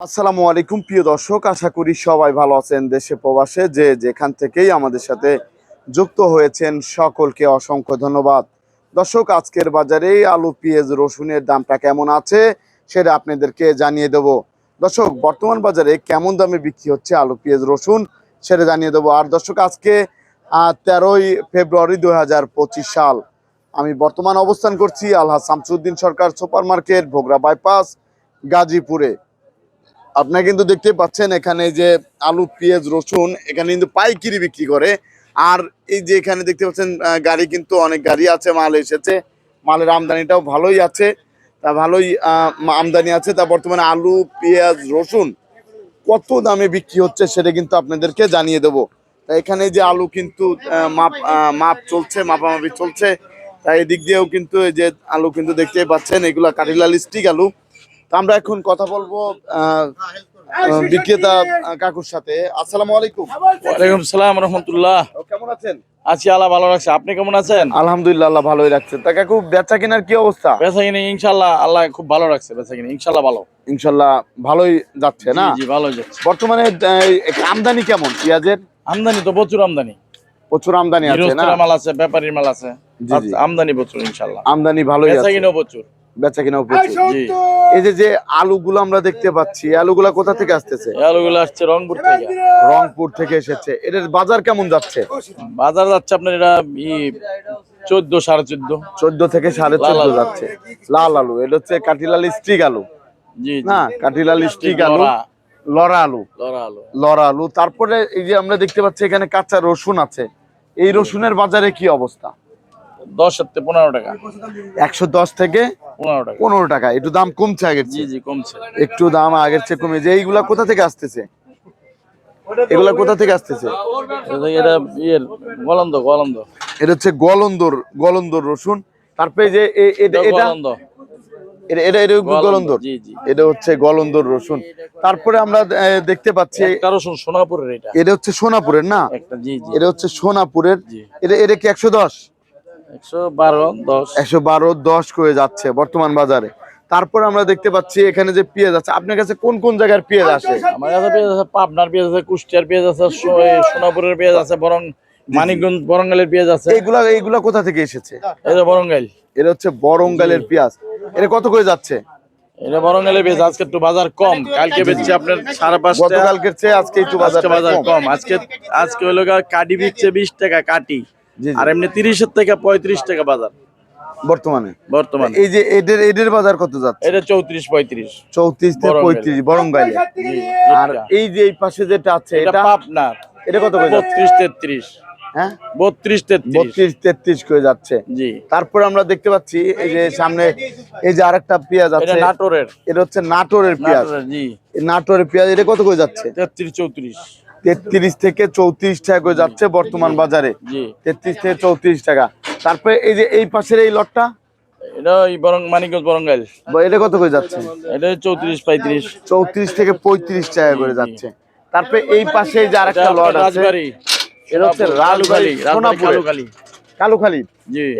আসসালামু আলাইকুম, প্রিয় দর্শক। আশা করি সবাই ভালো আছেন দেশে, প্রবাসে। যে যেখান থেকেই আমাদের সাথে যুক্ত হয়েছেন, সকলকে অসংখ্য ধন্যবাদ। দর্শক, আজকের বাজারে আলু, পেঁয়াজ, রসুনের দামটা কেমন আছে সেটা আপনাদেরকে জানিয়ে দেব। দর্শক, বর্তমান বাজারে কেমন দামে বিক্রি হচ্ছে আলু, পেঁয়াজ, রসুন সেটা জানিয়ে দেবো। আর দর্শক, আজকে তেরোই ফেব্রুয়ারি দু হাজার পঁচিশ সাল। আমি বর্তমান অবস্থান করছি Alha Shamsuddin Sarkar super market Bhogra bypass, গাজীপুরে। আপনারা কিন্তু দেখতে পাচ্ছেন এখানে যে আলু, পেঁয়াজ, রসুন, এখানে কিন্তু পাইকিরি বিক্রি করে। আর এই যে এখানে দেখতে পাচ্ছেন গাড়ি কিন্তু অনেক গাড়ি আছে, মাল এসেছে। মালের আমদানিটাও ভালোই আছে। তা ভালোই আমদানি আছে। তা বর্তমানে আলু, পেঁয়াজ, রসুন কত দামে বিক্রি হচ্ছে সেটা কিন্তু আপনাদেরকে জানিয়ে দেবো। তা এখানে যে আলু কিন্তু মাপ মাপ চলছে, মাপামাপি চলছে। তাই এদিক দিয়েও কিন্তু এই যে আলু কিন্তু দেখতেই পাচ্ছেন, এগুলা কাঠিলাল স্টিক আলু। তা আমরা এখন কথা বলব বিক্রেতা কাকুর সাথে। আসসালামু আলাইকুম। ওয়ালাইকুম সালাম রহমতুল্লাহ। কেমন আছেন? আছি আল্লাহ ভালো রাখছে। আপনি কেমন আছেন? আলহামদুলিল্লাহ আল্লাহ ভালোই রাখছেন তা কাকু বেচা কেনার কি অবস্থা? বেচা কিনে ইনশাল্লাহ আল্লাহ খুব ভালো রাখছে বেচা কিনে। ইনশাল্লাহ ভালো। ইনশাল্লাহ ভালোই যাচ্ছে না? জি, জি ভালো যাচ্ছে। বর্তমানে আমদানি কেমন পেঁয়াজের? আমদানি তো প্রচুর আমদানি। প্রচুর আমদানি আছে না? মাল আছে ব্যাপারীর মাল আছে। আমদানি প্রচুর ইনশাল্লাহ আমদানি ভালোই আছে। কিনেও প্রচুর। বেচা কেনাও প্রচুর। এই যে যে আলুগুলো আমরা দেখতে পাচ্ছি এই আলুগুলা কোথা থেকে আসতেছে? এই আলুগুলো আসছে রংপুর থেকে। রংপুর থেকে এসেছে। এটার বাজার কেমন যাচ্ছে? বাজার যাচ্ছে আপনার এটা চোদ্দ সাড়ে চোদ্দ। চোদ্দ থেকে সাড়ে লাল চোদ্দ যাচ্ছে। লাল আলু এটা হচ্ছে কাঠিলাল স্টিক আলু। না কাঠিলাল স্টিক আলু লড়া, লড়া আলু। লড়া আলু। লড়া আলু। তারপরে এই যে আমরা দেখতে পাচ্ছি এখানে কাঁচা রসুন আছে। এই রসুনের বাজারে কি অবস্থা? দশ থেকে পনেরো টাকা। একশো দশ থেকে পনেরো টাকা। পনেরো টাকা। একটু দাম কমছে আগের জি জি কমছে। একটু দাম আগের চেয়ে কমে যে এইগুলা কোথা থেকে আসতেছে? এগুলা কোথা থেকে আসতেছে? এটা- ইয়ের গলন্দ গলন্দ। এটা হচ্ছে গলন্দর গলন্দর রসুন। তারপরে যে এ- এটা এটা এটা গলন্দর। এটা হচ্ছে গলন্দর রসুন। তারপরে আমরা দেখতে পাচ্ছি একটা রসুন সোনাপুরের এটা। এটা হচ্ছে সোনাপুরের না? এটা হচ্ছে সোনাপুরের। এটা এটা কি একশো দশ? একশো বারো দশ। একশো বারো দশ করে যাচ্ছে বর্তমান বাজারে। তারপরে আমরা দেখতে পাচ্ছি এখানে যে পেঁয়াজ আছে আপনার কাছে কোন কোন জায়গার পেঁয়াজ আসে আমার কাছে পেঁয়াজ আছে পাবনার পেঁয়াজ আছে কুষ্টিয়ার পেঁয়াজ আছে সোনাপুরের পেঁয়াজ আছে বরং মানিকগঞ্জ বরঙ্গালের পেঁয়াজ আছে। এইগুলা এইগুলা কোথা থেকে এসেছে? যে বরঙ্গাইল। এটা হচ্ছে বরঙ্গালের পেঁয়াজ। এটা কত করে যাচ্ছে? এটা বরঙ্গালের পেঁয়াজ আজকে একটু বাজার কম। কালকে বেচছে আপনার সাড়ে পাঁচটা। গতকালকের চেয়ে আজকে একটু বাজার বাজার কম। আজকে আজকে হলো কাটি বিকছে বিশ টাকা কাটি। আর এমনি তিরিশের থেকে পঁয়ত্রিশ টাকা বাজার। বর্তমানে? বর্তমানে। এই যে এদের এদের বাজার কত যাচ্ছে? এটা চৌত্রিশ পঁয়ত্রিশ। চৌত্রিশ থেকে। পঁয়ত্রিশ বরঙ্গাইলে আর এই যে এই পাশে যেটা আছে এটা পাবনার এটা কত বত্রিশ তেত্রিশ। হ্যাঁ? বত্রিশ বত্রিশ তেত্রিশ করে যাচ্ছে। জি। তারপরে আমরা দেখতে পাচ্ছি এই যে সামনে এই যে আরেকটা পেঁয়াজ আছে নাটোরের। এটা হচ্ছে নাটোরের পেঁয়াজ। জি। এই নাটোরের পেঁয়াজ এটা কত করে যাচ্ছে? তেত্রিশ চৌত্রিশ। তেত্রিশ থেকে চৌত্রিশ টাকা করে যাচ্ছে বর্তমান বাজারে। তেত্রিশ থেকে চৌত্রিশ টাকা। তারপরে এই যে এই পাশের এই লটটা? এটা বরং মানিকগঞ্জ বরঙ্গাইল। এটা কত করে যাচ্ছে? এটা চৌত্রিশ পঁয়ত্রিশ। চৌত্রিশ থেকে পঁয়ত্রিশ টাকা করে যাচ্ছে। তারপরে এই পাশে এই যে আরেকটা লট আছে এটা হচ্ছে রাজবাড়ি, সোনাপুরে। কালুখালী। কালুখালি?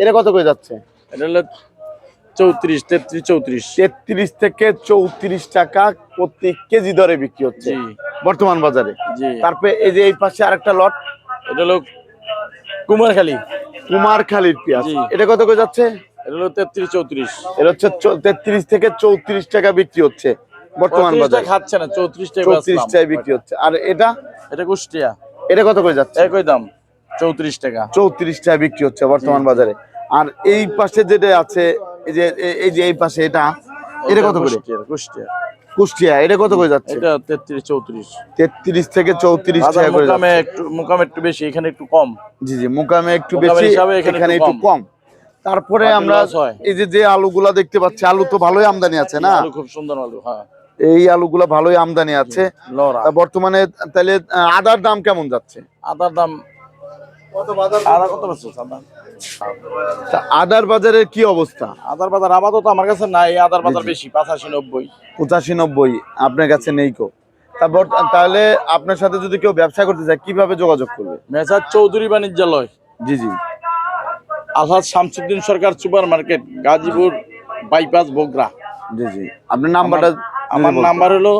এটা কত করে যাচ্ছে? এটা হলো চৌত্রিশ তেত্রিশ চৌত্রিশ। তেত্রিশ থেকে চৌত্রিশ টাকা প্রতি কেজি দরে বিক্রি হচ্ছে। বর্তমান বাজারে। তারপরে এই যে এই পাশে আরেকটা লট। এটা হলো কুমারখালী। কুমারখালীর পেঁয়াজ। এটা কত করে যাচ্ছে? এটা হলো তেত্রিশ চৌত্রিশ। এটা হচ্ছে তেত্রিশ থেকে চৌত্রিশ টাকা বিক্রি হচ্ছে বর্তমান বাজারে। খাচ্ছে না চৌত্রিশ টাকা চৌত্রিশ টাকায় বিক্রি হচ্ছে। আর এটা? এটা কুষ্টিয়া। এটা কত করে যাচ্ছে? একই দাম চৌত্রিশ টাকা। চৌত্রিশ টাকা বিক্রি হচ্ছে বর্তমান বাজারে। আর এই পাশে যেটা আছে এই যে এই যে এই পাশে এটা এটা কত করে? কুষ্টিয়া। কুষ্টিয়া এটা কত করে যাচ্ছে? এটা তেত্রিশ চৌত্রিশ। তেত্রিশ থেকে চৌত্রিশ বাজার টাকা করে মোকামে একটু মোকামে একটু বেশি এখানে একটু কম। জি জি মুকামে একটু বেশি হিসাবে এখানে একটু কম। তারপরে আমরা এই যে যে আলুগুলা দেখতে পাচ্ছি আলু তো ভালোই আমদানি আছে না? আলু খুব সুন্দর আলু হ্যাঁ। এই আলুগুলা ভালোই আমদানি আছে। বর্তমানে তাহলে আদার দাম কেমন যাচ্ছে? আদার দাম আদা কত বেচছো আদার বাজারের কি অবস্থা? আদার বাজার আপাতত আমার কাছে নাই আদার বাজার বেশি পাঁচাশি নব্বই। পঁচাশি নব্বই আপনার কাছে নেই কো। তা তাহলে আপনার সাথে যদি কেউ ব্যবসা করতে চায় কীভাবে যোগাযোগ করবে? মেসার চৌধুরী বাণিজ্যালয়। জি জি। Alhaj Shamsuddin Sarkar super market Gazipur bypass Bogura. জি জি। আপনার নাম্বারটা আমার নাম্বার হলো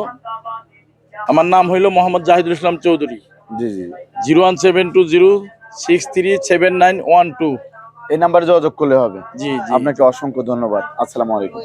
আমার নাম হইল মোহাম্মদ জাহিদুল ইসলাম চৌধুরী। জি জি। Zero one seven two zero six three seven nine one two এই নাম্বারে যোগাযোগ করলে হবে। জি জি। আপনাকে অসংখ্য ধন্যবাদ। আসসালামু আলাইকুম।